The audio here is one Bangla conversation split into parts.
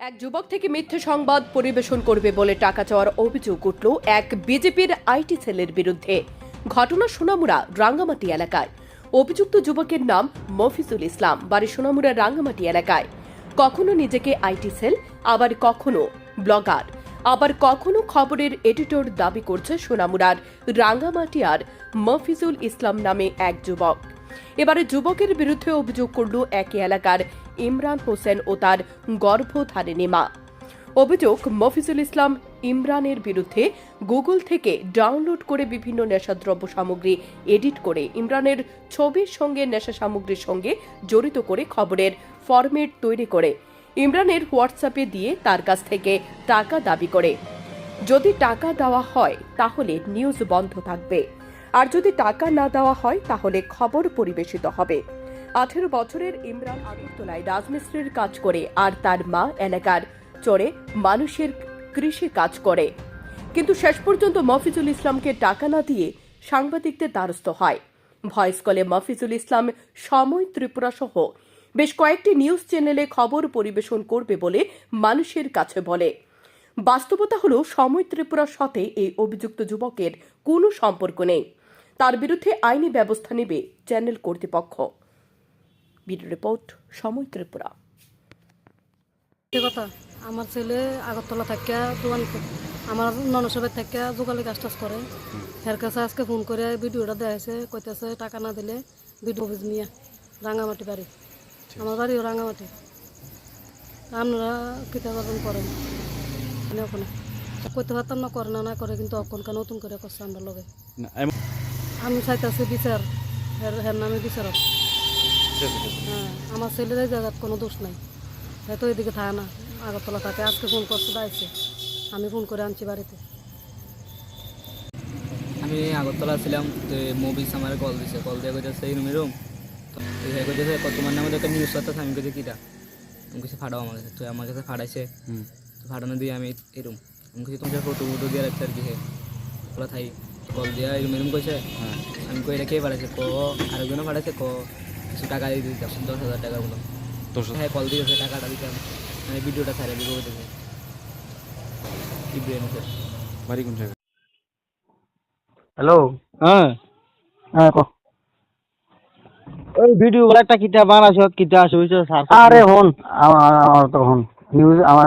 এক যুবক থেকে মিথ্যে সংবাদ পরিবেশন করবে বলে টাকা চাওয়ার অভিযোগ উঠল এক বিজেপির আইটি সেলের বিরুদ্ধে। ঘটনা সোনামুড়া, রাঙ্গামাটি এলাকায়। অভিযুক্ত যুবকের নাম মফিজুল ইসলাম, বাড়ি সোনামুড়া, রাঙ্গামাটি এলাকায়। কখনো নিজেকে আইটি সেল, আবার কখনো ব্লগার। আবার কখনো খবরের এডিটর দাবি করছে সোনামুড়ার রাঙ্গামাটিয়ার মফিজুল ইসলাম নামে এক যুবক। এবারে যুবকের বিরুদ্ধে অভিযোগ করল একই এলাকার ইমরান হোসেন ও তার গর্ভধারিণী মা। অভিযোগ, মফিজুল ইসলাম ইমরানের বিরুদ্ধে গুগল থেকে ডাউনলোড করে বিভিন্ন নেশাদ্রব্য সামগ্রী এডিট করে ইমরানের ছবির সঙ্গে নেশা সামগ্রীর সঙ্গে জড়িত করে খবরের ফরম্যাট তৈরি করে। ইমরানের হোয়াটসঅ্যাপে দিয়ে তার কাছ থেকে টাকা দাবি করে। যদি টাকা দেওয়া হয়, তাহলে নিউজ বন্ধ থাকবে। আর যদি টাকা না দেওয়া হয়, তাহলে খবর পরিবেশিত হবে। আঠেরো বছরের ইমরান আগরতলায় রাজমিস্ত্রির কাজ করে আর তার মা এলাকার চড়ে মানুষের কৃষি কাজ করে। কিন্তু শেষ পর্যন্ত মফিজুল ইসলামকে টাকা না দিয়ে সাংবাদিকদের দ্বারস্থ হয়। ভয়েস কলে মফিজুল ইসলাম, সময় ত্রিপুরা সহ বেশ কয়েকটি নিউজ চ্যানেলে খবর পরিবেশন করবে বলে মানুষের কাছে বলে। বাস্তবতা হলো, সময় ত্রিপুরার সাথে এই অভিযুক্ত যুবকের কোনো সম্পর্ক নেই। তার বিরুদ্ধে আইনি ব্যবস্থা নেবে চ্যানেল কর্তৃপক্ষ। ভিডিও রিপোর্ট সময় ত্রিপুরা। কথা আমার ছেলে আগরতলা থাকিয়া দোকান আমার ননসবের থাকিয়া যোগালি কাজ টাজ করে। হের কাছে আজকে ফোন করে ভিডিওটা দেখাইছে কইতেছে টাকা না দিলে ভিডিও অফিস মিয়া রাঙামাটি বাড়ি। আমার বাড়িও রাঙামাটি। আপনারা কিতা করবেন করেন। এনে ওখানে। করতে পারতাম না করে না না করে কিন্তু অকনকা নতুন করে করছে আমরা লগে। আমি চাইতেছি বিচার। হের হের নামে বিচারক। হ্যাঁ আমার ছেলের এই জায়গার কোনো দোষ নাই। এ তো এদিকে থাকে না আগরতলা থাকে। আজকে ফোন করতে দাইছে আমি ফোন করে আনছি বাড়িতে। আমি আগরতলা ছিলাম তো মুভিস আমার কল দিছে। কল দিয়ে কইতেছে এই রুমে রুম কইতেছে কত তোমার নামে একটা নিউজ করতেছে আমি কইছি কিটা? আমি কইছি ফাটাও আমার কাছে তো আমার কাছে ফাটাইছে হুম। ফাটানো দিয়ে আমি এই রুম। আমি কইছি তোমার ফটো ফটো দিয়ে রাখছে আর কি হে। ওলা থাই। কল দিয়া এই রুমে রুম কইছে। হ্যাঁ। আমি কই এটা কে ফাটাইছে ক। আরেকজনও ফাটাইছে ক। কিছু টাকা দিয়ে দিতাম দশ হাজার টাকা হ্যাঁ কল দিয়েছে টাকাটা দিতাম। মানে ভিডিওটা ছাড়ে দিব। কইতেছে ইব্রাহিম বাড়ি কোন জায়গায়? হ্যালো হ্যাঁ। হ্যাঁ কো। ওই ভিডিও গুলো একটা কিতা বানাইছ কিতা আছে বুঝছ? স্যার আরে হন আমার তো হন। নিউজ আমার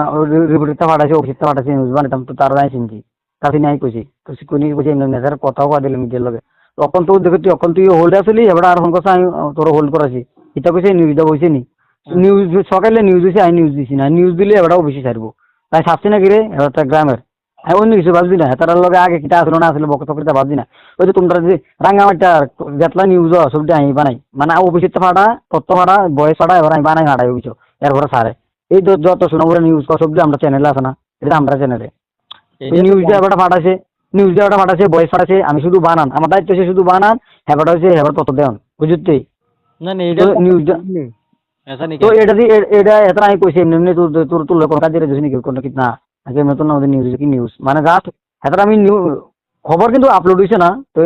রিপোর্টটা পাঠাইছে অফিসটা পাঠাইছে নিউজ বানাইতাম তো তার নাই চিনছি। তার নাই কইছি। তো কোনি কইছে নেজার কথাও কয়া দিলে মিডিয়ার লগে। তখন তো দেখে তুই তখন তুই হোল্ড আসলি এবার আর করছে আমি তোর হোল্ড করাছি এটা কইছে নিউজটা বইছে নি? নিউজ সকালে নিউজ দিছে আমি নিউজ দিছি না নিউজ দিলে এবারও বেশি ছাড়বো তাই ছাড়ছি না কিরে এবার একটা গ্রামের আমি অন্য কিছু ভাবছি না তার লগে আগে কিটা আসলো না আসলে বকত করতে ভাবছি না ওই যে তোমরা যে রাঙ্গামাটিটা যেতলা নিউজ সবটা আমি বানাই মানে অফিসের ফাটা তত্ত্ব ফাটা বয়স ফাটা এবার আমি বানাই ফাটাই অফিস এরপরে সারে এই যত সোনামুড়া নিউজ সবজি আমরা চ্যানেলে আছে না? এটা আমরা চ্যানেলে নিউজটা এবার ফাটাছে নিউজ ওটা ফাটাছে বয়েস ফাটাছে আমি শুধু বানান। আমার দায়িত্ব হচ্ছে শুধু বানান হ্যাপাটা হচ্ছে হ্যাপার তত দেন। বুঝতে না না এটা নিউজ তো এটা দি এটা এত আমি কইছি এমনি এমনি তোর তোর তোর কোন কাজে রেজুনি কি কোন কিনা আজকে নতুন আমাদের নিউজ কি নিউজ মানে জাস্ট এত আমি খবর কিন্তু আপলোড হইছে না তো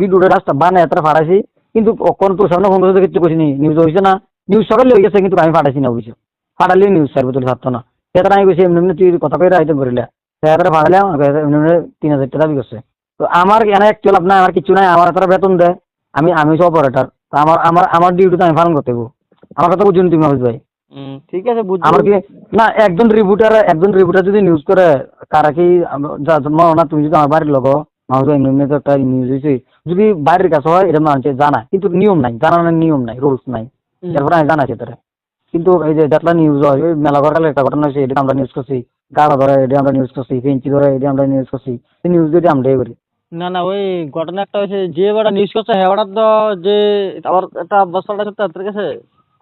ভিডিওটা জাস্ট বানা এটা ফাটাছি কিন্তু কোন তোর সামনে ফোন করতে কিছু কইছি নিউজ হইছে না। নিউজ সকালে হয়ে গেছে কিন্তু আমি ফাটাছি না বুঝছ ফাটালে নিউজ সার্বজনীন ছাড়তো না। এটা আমি কইছি এমনি এমনি তুই কথা কইরা আইতে করিলা এত ফাটালাম এমনি এমনি তিন হাজার টাকা দাবি করছে। তো আমার এখানে একচুয়াল আপনার আমার কিছু নাই আমার এত বেতন দেয় আমি আমি অপারেটর আমার আমার আমার ডিউটিটা আমি পালন করতে আমার কথা বুঝুন তুমি ভাই। ঠিক আছে বুঝছি। আমার কি না একজন রিপোর্টার একজন রিপোর্টার যদি নিউজ করে কারা কি না তুমি যদি আমার বাড়ির লোক মানুষ এমনি এমনি তো একটা নিউজ হয়েছে যদি বাইরের কাছে হয় এটা মানুষ জানা কিন্তু নিয়ম নাই জানানোর নিয়ম নাই রুলস নাই। এরপরে আমি জানাচ্ছি তারা কিন্তু এই যে যেটা নিউজ হয় মেলা ঘরকালে একটা ঘটনা হয়েছে এটা আমরা নিউজ করছি। গাড়া ধরে এটা আমরা নিউজ করছি ফেঞ্চি ধরে এটা আমরা নিউজ করছি। এই নিউজ যদি আমরা করি। না না ওই ঘটনা একটা হয়েছে যে বেটা নিউজ করছে হ্যাঁ বেটার তো যে আবার একটা বস্তাটা সত্য তার কাছে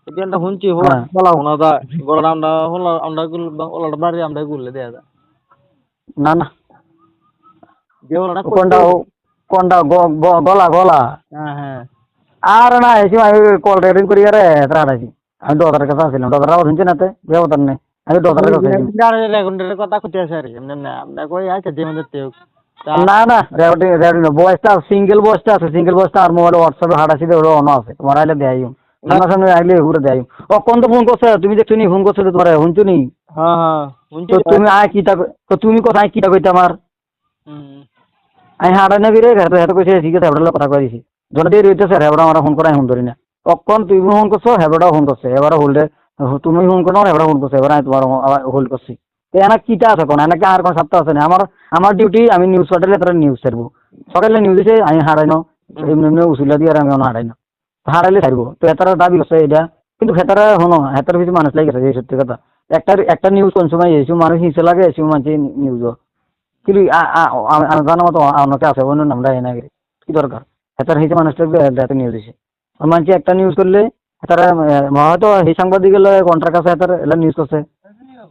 এটা একটা শুনছি হোলা হ্যাঁ। বলা শোনা দা গলা আমরা হোলা আমরা গুল ওলার বাড়ি আমরা গুললে দেয়া যায়। না না। যে কোনটা কোনটা গলা গলা? হ্যাঁ হ্যাঁ। আর না এসে কল রেকর্ডিং করি আরে আড়াইছি আমি দোকানের কাছে আসছিলাম দোকানরা শুনছে না তে নেই। কথা কইতে আছে আর কি। এমনি না আমরা কই আছে যে আমাদের না না রেকর্ডিং রেকর্ডিং বয়সটা সিঙ্গেল বয়সটা আছে সিঙ্গেল বয়সটা আর মোবাইল হোয়াটসঅ্যাপে হাঁটাছি ওটা অন আছে। তোমার আইলে দেয় সামনাসামনি আইলে ঘুরে দেয় ও কোন তো ফোন করছে? তুমি দেখছ নি ফোন করছ তোমার শুনছো নি? হ্যাঁ হ্যাঁ শুনছি তুমি আয় কিতা তো তুমি কথা কিতা কইতে আমার? হুম। আমি হাড়া নেবি রে হেঁটে হেঁটে কইছে ঠিক আছে হেবড়ার কথা কই দিছি। যখন রইতেছে হেবড়া আমার ফোন ফোন ধরি না। কখন তুমি ফোন করছ হেবড়াও ফোন করছে। এবারে হোল্ডে তুমি ফোন করো হেবড়া ফোন করছে এবার আমি তোমার হোল্ড করছি তো এনা কিতা আছে কোন? এনাকে আর কোন সপ্তাহ আছে না? আমার আমার ডিউটি আমি নিউজ পাঠালে তারা নিউজ ছাড়বো সকালে নিউজ দিছে, আমি হারাই না এমনি এমনি উসুলা দিয়ে আর আমি হারাই না হারাইলে ছাড়বো তো এটার দাবি আছে এটা কিন্তু হেতারা হনো হেতার কিছু মানুষ লাগে গেছে এই সত্যি কথা। একটা একটা নিউজ কোন সময় এসে মানুষ হিসেবে লাগে এসে মানুষ নিউজ কিন্তু জানা মতো অনেকে আছে অন্য নামটা এনে কি দরকার হেতার হিসেবে মানুষটা নিউজ দিছে। মানুষ একটা নিউজ করলে তারা হয়তো সেই কন্ট্রাক্ট আছে হেতার এলা নিউজ করছে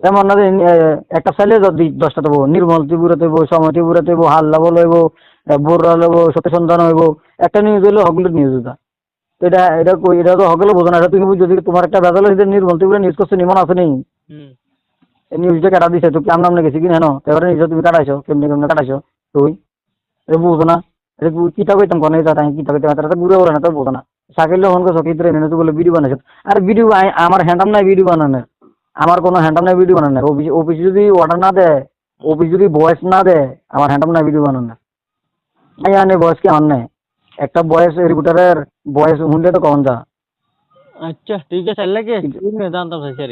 এমন না যে একটা চাইলে যদি দশটা দেবো নির্মল ত্রিপুরা দেবো সময় ত্রিপুরা দেবো হাল্লা বল হইব বোররা সত্য সন্ধান হইব একটা নিউজ হইলে হকগুলো নিউজ এটা তো এটা এটা এটা তো হকগুলো বোঝো না এটা তুমি যদি তোমার একটা বেজাল হইতে নির্মল ত্রিপুরা নিউজ করছে নিমন আছে নেই নিউজটা কাটা দিছে তো কেমন নামনে গেছি কি হেন এবারে নিউজ তুমি কাটাইছো কেমনি কেমনি কাটাইছো তুই? এটা বুঝো না এটা কু- কিতা কইতাম কোন এটা তাই কিতা কইতাম তো ঘুরে বলে না তো বুঝো না সাকিল রহমানকে করছ কি ধরে এনে বলে ভিডিও বানাইছে। আর ভিডিও আমার হ্যান্ডাম নাই ভিডিও বানানোর। আমার কোনো হ্যান্ডাম নাই ভিডিও বানানোর। অফিস অফিস যদি অর্ডার না দেয় অফিস যদি ভয়েস না দেয় আমার হ্যান্ডাম নাই ভিডিও বানানোর। এই আনে ভয়েস কি আমার নেই? একটা ভয়েস রিপোর্টারের ভয়েস শুনলে তো কখন যা। আচ্ছা ঠিক আছে লাগে জানতাম স্যার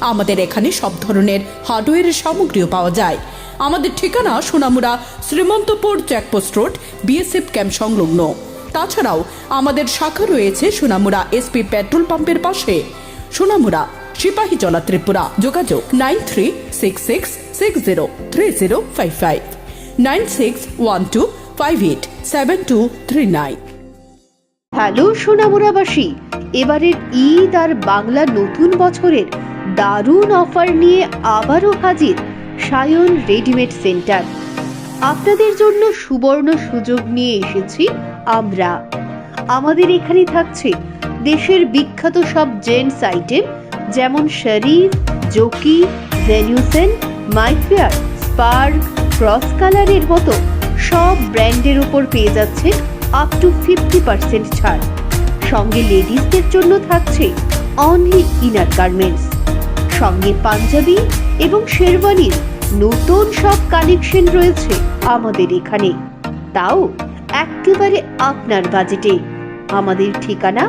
আমাদের এখানে সব ধরনের হার্ডওয়্যারের সামগ্রীও পাওয়া যায়। আমাদের ঠিকানা Sonamura Shrimantapur checkpost road BSF camp সংলগ্ন। তাছাড়াও আমাদের শাখা রয়েছে সোনামুড়া এসপি পেট্রোল পাম্পের পাশে। সোনামুড়া, সিপাহী জলা ত্রিপুরা। যোগাযোগ nine three six six six zero three zero five five. Nine six one two five eight seven two three nine. Hello সোনামুরাবাসী এবারের ঈদ আর বাংলা নতুন বছরের দারুণ অফার নিয়ে আবারও হাজির সায়ন রেডিমেড সেন্টার। আপনাদের জন্য সুবর্ণ সুযোগ নিয়ে এসেছি আমরা। আমাদের এখানে থাকছে দেশের বিখ্যাত সব জেন্টস আইটেম, যেমন শরীর, জকি জেনিউসেন মাইফেয়ার স্পার্ক, ক্রস কালারের মতো সব ব্র্যান্ডের উপর পেয়ে যাচ্ছে আপ টু ফিফটি পার্সেন্ট ছাড়। সঙ্গে লেডিসদের জন্য থাকছে অনলি ইনার গার্মেন্টস সঙ্গে পাঞ্জাবি এবং শেরওয়ানির নতুন সব কালেকশন রয়েছে আমাদের এখানে। তাও একেবারে আপনার বাজেটে। আমাদের ঠিকানা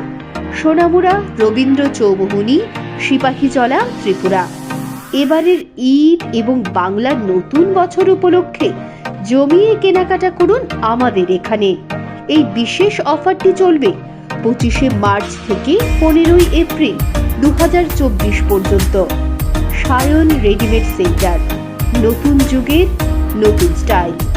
সোনামুড়া রবীন্দ্র চৌমুহনী, সিপাহীজলা, ত্রিপুরা। এবারের ঈদ এবং বাংলার নতুন বছর উপলক্ষে জমিয়ে কেনাকাটা করুন আমাদের এখানে। এই বিশেষ অফারটি চলবে পঁচিশে মার্চ থেকে পনেরোই এপ্রিল। দু হাজার চব্বিশ পর্যন্ত। Sayan readymade centre. নতুন যুগের নতুন স্টাইল।